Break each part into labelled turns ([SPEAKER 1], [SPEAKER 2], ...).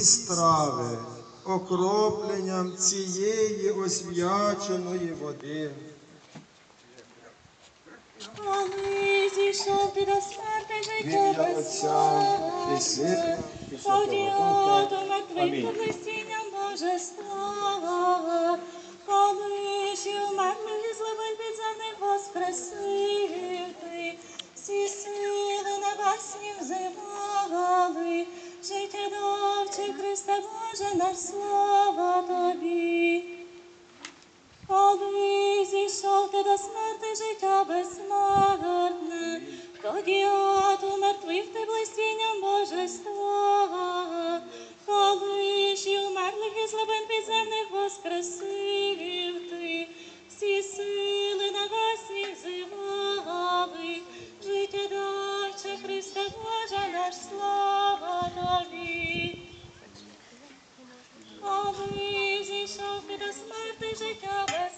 [SPEAKER 1] страви окропленням цієї освяченої води.
[SPEAKER 2] Коли зійшов ти до смерти життя і Святого
[SPEAKER 1] подіо
[SPEAKER 2] до мертвих поглистінням божества, коли ж і умерлих і злових підземних воскресив ти, всі сили небесні взивали, життя довче, Христе Боже, наш слава Тобі. Коли зійшов ти до смерти життя безсмертне, тоді от у мертвих ти блистінням божества, коли ж і умерлих і злобин підземних воскресив ти, всі сили на небесні взивали, життя давче, Христе Боже, наш слава Тобі. до смерти життя без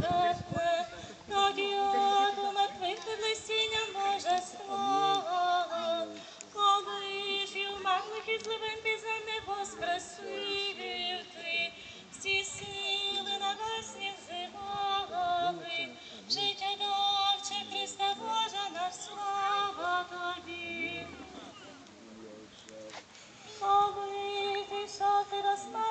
[SPEAKER 2] безсмертне, тоді у мертвих підлесіння може слава, коли ж і у мертвих із зливим після не ти, всі сили небесні взивали, життя давче Христа Божа на слава тобі. Коли ти шати розмах,